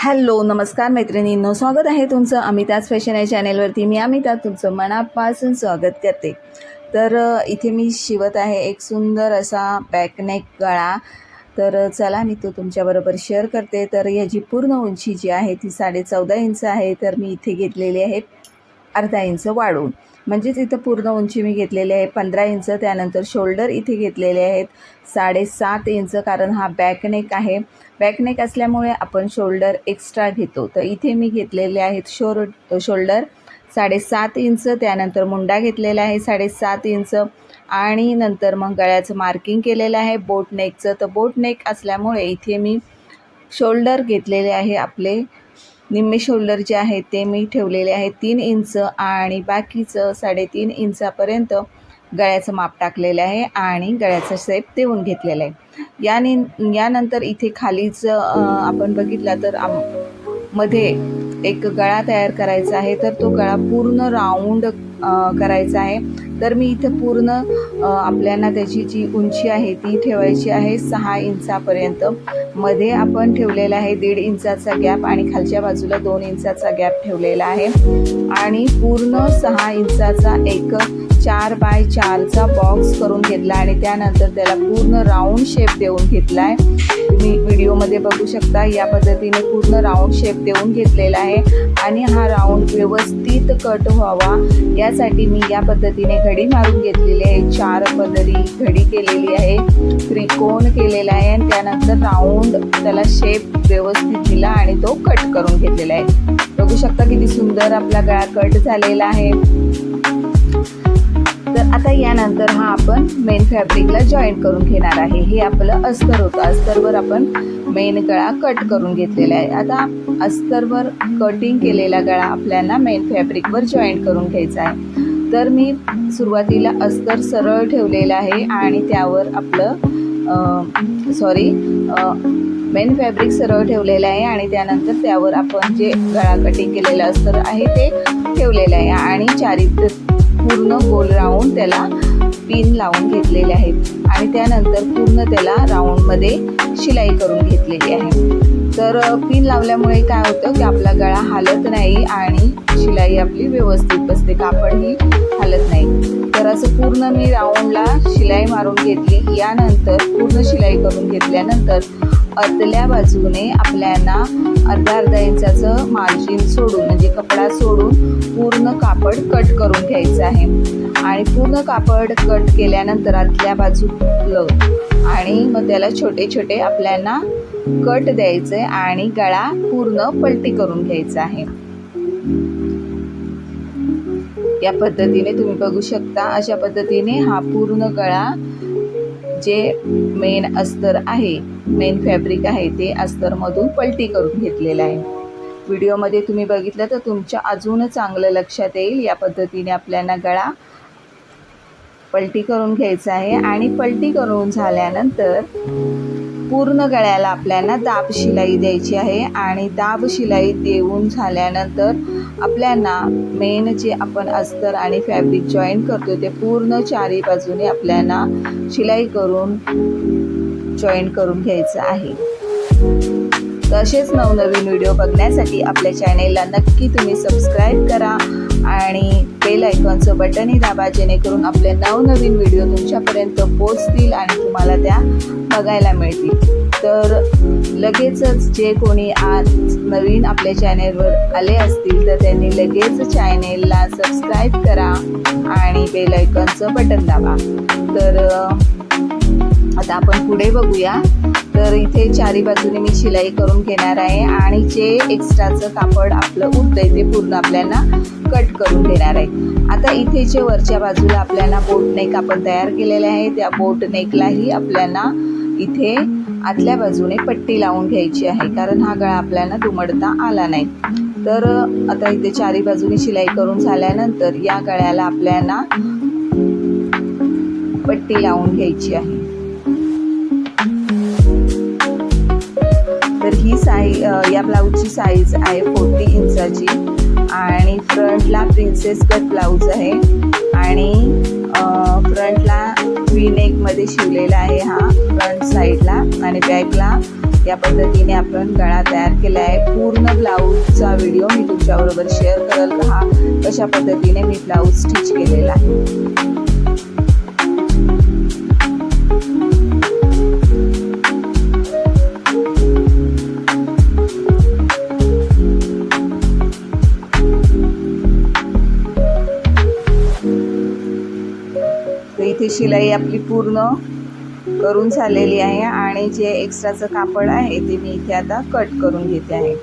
Hello नमस्कार मैत्रिणींनो स्वागत आहे तुमचं अमिताज फॅशन या चॅनेलवरती. मी अमिता तुमचं मनापासून स्वागत करते. तर इथे मी शिवत आहे एक सुंदर असा बॅकनेक गळा. तर चला मी तो तुमच्याबरोबर शेअर करते. तर याची पूर्ण उंची जी आहे ती साडे चौदा इंच आहे. तर मी इथे घेतलेली आहे अर्धा इंच वाढून म्हणजेच इथं पूर्ण उंची मी घेतलेली आहे. पंधरा इंच त्यानंतर शोल्डर इथे घेतलेले आहेत. साडेसात इंच कारण हा बॅकनेक आहे. बॅकनेक असल्यामुळे आपण शोल्डर एक्स्ट्रा घेतो. तर इथे मी घेतलेले आहेत शोर शोल्डर साडेसात इंच त्यानंतर मुंडा घेतलेला आहे साडेसात इंच आणि नंतर मग गळ्याचं मार्किंग केलेलं आहे बोट नेकचं. तर बोट नेक असल्यामुळे इथे मी शोल्डर घेतलेले आहे आपले निम्मे शोल्डर जे आहे ते मी ठेवलेले आहे तीन इंच आणि बाकीचं साडेतीन इंचापर्यंत गळ्याचं माप टाकलेलं आहे आणि गळ्याचा शेप देऊन घेतलेला आहे. याने यानंतर इथे खालीच आपण बघितला तर आममध्ये एक गळा तयार करायचा आहे. तर तो गळा पूर्ण राऊंड करायचं आहे. तर मी इथं पूर्ण आपल्याला त्याची जी उंची आहे ती ठेवायची आहे सहा इंचापर्यंत. मध्ये आपण ठेवलेला आहे दीड इंचाचा गॅप आणि खालच्या बाजूला दोन इंचाचा गॅप ठेवलेला आहे. आणि पूर्ण सहा इंचाचा एक चार बाय चारचा बॉक्स करून घेतला आणि त्यानंतर त्याला पूर्ण राऊंड शेप देऊन घेतला आहे तुम्ही व्हिडिओमध्ये बघू शकता या पद्धतीने पूर्ण राऊंड शेप देऊन घेतलेला आहे. आणि हा राऊंड व्यवस्थित कट व्हावा. या त्यासाठी मी या पद्धतीने घडी मारून घेतलेली आहे. चार पदरी घडी केलेली आहे. त्रिकोण केलेला आहे आणि त्यानंतर राऊंड त्याला शेप व्यवस्थित दिला आणि तो कट करून घेतलेला आहे. बघू शकता किती सुंदर आपला गळा कट झालेला आहे. तर आता यानंतर हा आपण मेन फॅब्रिकला जॉईन करून घेणार आहे. हे आपलं अस्तर होतं. अस्तरवर आपण मेन गळा कट करून घेतलेला आहे. आता अस्तरवर कटिंग केलेला गळा आपल्याला मेन फॅब्रिकवर जॉईन करून घ्यायचा आहे. तर मी सुरुवातीला अस्तर सरळ ठेवलेलं आहे आणि त्यावर आपलं सॉरी मेन फॅब्रिक सरळ ठेवलेलं आहे आणि त्यानंतर त्यावर आपण जे गळा कटिंग केलेलं अस्तर आहे ते ठेवलेलं आहे. आणि चारी पूर्ण गोल राऊंड त्याला पिन लावून घेतलेले आहेत. आणि त्यानंतर पूर्ण त्याला राऊंडमध्ये शिलाई करून घेतलेली आहे. तर पिन लावल्यामुळे काय होतं की आपला गळा हालत नाही आणि शिलाई आपली व्यवस्थित बसते कापडही हालत नाही. तर असं पूर्ण मी राऊंडला शिलाई मारून घेतली. यानंतर पूर्ण शिलाई करून घेतल्यानंतर आतल्या बाजूने आपल्याला अर्धा अर्धा इंचाचं मार्जिन सोडून म्हणजे कपडा सोडून पूर्ण कापड कट करून घ्यायचं आहे. आणि पूर्ण कापड कट केल्यानंतर आतल्या बाजूला आणि मग त्याला छोटे छोटे आपल्याला कट द्यायचे आणि गळा पूर्ण पलटी करून घ्यायचा आहे. या पद्धतीने तुम्ही बघू शकता अशा पद्धतीने हा पूर्ण गळा जे मेन अस्तर आहे मेन फॅब्रिक आहे ते अस्तरमधून पलटी करून घेतलेलं आहे. व्हिडिओमध्ये तुम्ही बघितलं तर तुमच्या अजून चांगलं लक्षात येईल या पद्धतीने आपल्याला गळा पलटी करून घ्यायचा आहे. आणि पलटी करून झाल्यानंतर पूर्ण गळ्याला आपल्याला दाब शिलाई द्यायची आहे आणि दाब शिलाई देऊन झाल्यानंतर आपल्याला मेन जे आपण अस्तर आणि फॅब्रिक जॉईन करतो ते पूर्ण चारी बाजूने आपल्याला शिलाई करून जॉईन करून घ्यायचं आहे. तसेच नवनवीन व्हिडिओ बघण्यासाठी आपल्या चॅनेलला नक्की तुम्ही सबस्क्राईब करा. आणि बेल आयकॉनचं बटनही दाबा जेणेकरून आपले नवनवीन व्हिडिओ तुमच्यापर्यंत पोचतील आणि तुम्हाला त्या बघायला मिळतील. तर लगेचच जे कोणी आज नवीन आपल्या चॅनेलवर आले असतील तर त्यांनी लगेच चॅनेलला सबस्क्राईब करा आणि बेल आयकॉनचं बटन दाबा. तर आता आपण पुढे बघूया. तर इथे चारी बाजूने मी शिलाई करून घेणार आहे आणि जे एक्स्ट्राचं कापड आपलं उरतंय ते पूर्ण आपल्याला कट करून घेणार आहे. आता इथे जे वरच्या बाजूला आपल्याला बोट नेक आपण तयार केलेले आहे. त्या बोट नेकलाही आपल्याला इथे आतल्या बाजूने पट्टी लावून घ्यायची आहे कारण हा गळा आपल्याला दुमडता आला नाही. तर आता इथे चारी बाजूने शिलाई करून झाल्यानंतर या गळ्याला आपल्याला पट्टी लावून घ्यायची आहे. ही साई या ब्लाऊजची साईज आहे फोर्टी इंचाची. आणि फ्रंटला प्रिन्सेस कट ब्लाऊज आहे. आणि फ्रंटला व्ही नेकमध्ये शिवलेला आहे हा फ्रंट साईडला आणि बॅकला या पद्धतीने आपण गळा तयार केला आहे. पूर्ण ब्लाऊजचा व्हिडिओ मी तुमच्याबरोबर शेअर करेल का हा कशा पद्धतीने मी ब्लाऊज स्टिच केलेला आहे. शिलाई आपली पूर्ण करून झालेली आहे आणि जे एक्स्ट्राचं कापड आहे ते मी इथे आता कट करून घेते आहे.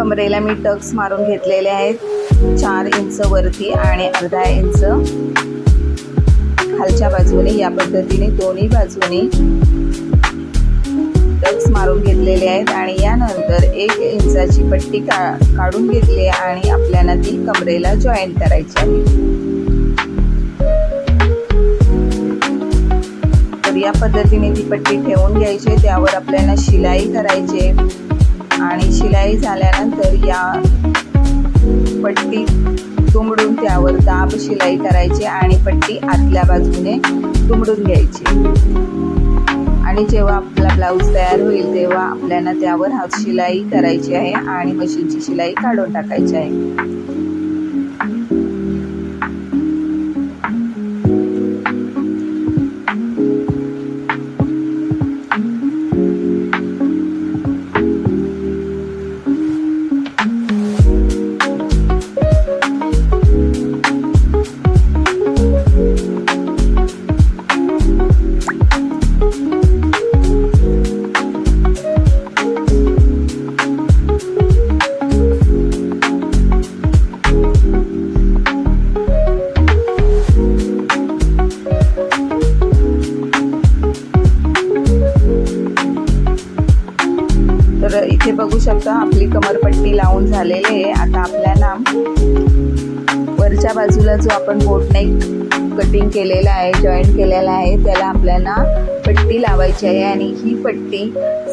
कमरेला मी टक्स मारून घेतलेले आहेत. चार इंच वरती आणि अर्धा इंच. खालच्या बाजूने या पद्धतीने दोन्ही बाजूने टक्स मारून घेतलेले आहेत आणि यानंतर एक इंचाची पट्टी का काढून घेतली आणि आपल्याला ती कमरेला जॉईन करायची आहे. तर या पद्धतीने ती पट्टी ठेवून घ्यायची त्यावर आपल्याला शिलाई करायची आणि शिलाई झाल्यानंतर या पट्टी तुंबडून त्यावर दाब शिलाई करायची आणि पट्टी आतल्या बाजूने तुंबडून घ्यायची. आणि जेव्हा आपला ब्लाऊज तयार होईल तेव्हा आपल्याला त्यावर हात शिलाई करायची आहे आणि मशीनची शिलाई काढून टाकायची आहे. इथे आपली कमरपट्टी लावून झालेली आहे. आता आपल्याला वरच्या बाजूला जो आपण बोटनेक कटिंग केलेलं आहे जॉईंट केलेलं आहे त्याला आपल्याला पट्टी लावायची आहे आणि ही पट्टी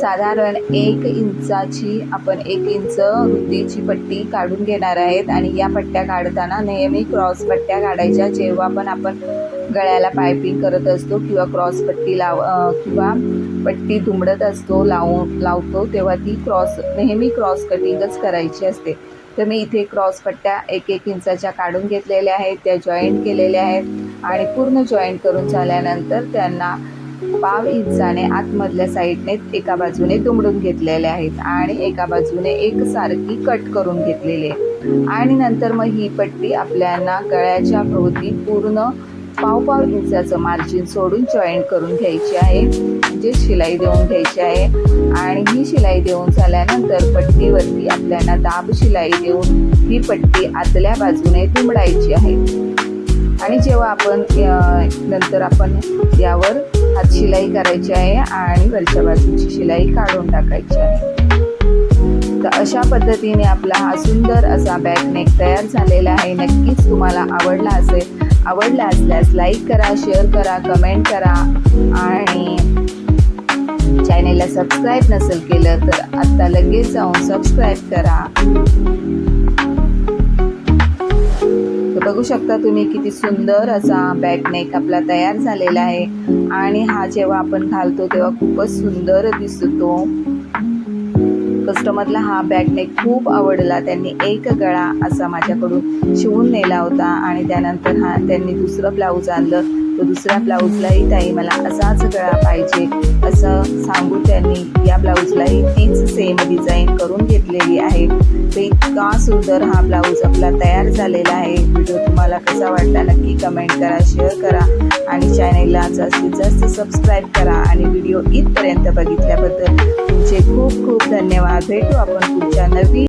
साधारण एक इंचाची आपण एक इंच रुंदीची पट्टी काढून घेणार आहेत आणि या पट्ट्या काढताना नेहमी क्रॉस पट्ट्या काढायच्या. जेव्हा पण आपण गळ्याला पायपिंग करत असतो किंवा क्रॉस पट्टी लाव किंवा पट्टी दुमडत असतो लावून लावतो तेव्हा ती क्रॉस नेहमी क्रॉस कटिंगच करायची असते. तर मी इथे क्रॉस पट्ट्या एक एक इंचाच्या काढून घेतलेल्या आहेत त्या जॉईंट केलेल्या आहेत. आणि पूर्ण जॉईंट करून झाल्यानंतर त्यांना पाव इंचाने आतमधल्या साईडने एका बाजूने दुमडून घेतलेले आहेत आणि एका बाजूने एकसारखी कट करून घेतलेली आहे. आणि नंतर मग ही पट्टी आपल्याला गळ्याच्या भोवती पूर्ण पाव पाव इंचाचं मार्जिन सोडून जॉईंट करून घ्यायची आहे म्हणजे शिलाई देऊन घ्यायची आहे. आणि ही शिलाई देऊन झाल्यानंतर पट्टीवरती आपल्याला दाब शिलाई देऊन ही पट्टी आतल्या बाजूने दुमडायची आहे. आणि जेव्हा आपण नंतर आपण यावर हात शिलाई करायची आहे आणि वरच्या बाजूची शिलाई काढून टाकायची आहे. तर अशा पद्धतीने आपला हा सुंदर असा बॅक नेक तयार झालेला आहे. नक्कीच तुम्हाला आवडला असेल आवडला असल्यास लाईक करा शेअर करा कमेंट करा आणि चॅनेलला सबस्क्राईब नसेल केलं तर आत्ता लगेच जाऊन सबस्क्राईब करा. बघू शकता तुम्ही किती सुंदर असा बॅक नेक आपला तयार झालेला आहे. आणि हा जेव्हा आपण घालतो तेव्हा खूपच सुंदर दिसतो. कस्टमरला हा बॅग नेक खूप आवडला. त्यांनी एक गळा असा माझ्याकडून शिवून नेला होता आणि त्यानंतर हा त्यांनी दुसरं ब्लाऊज आणलं. तो दुसऱ्या ब्लाऊजलाही ताई मला असाच गळा पाहिजे असं सांगून त्यांनी या ब्लाऊजलाही तीच सेम डिझाईन करून घेतलेली आहे. तर इतका सुंदर हा ब्लाऊज आपला तयार झालेला आहे. व्हिडिओ तुम्हाला कसा वाटला नक्की कमेंट करा शेअर करा आणि चॅनेलला जास्तीत जास्त सबस्क्राईब करा आणि व्हिडिओ इथपर्यंत बघितल्याबद्दल तुमचे खूप खूप धन्यवाद. भेटू आपण पुढच्या नवीन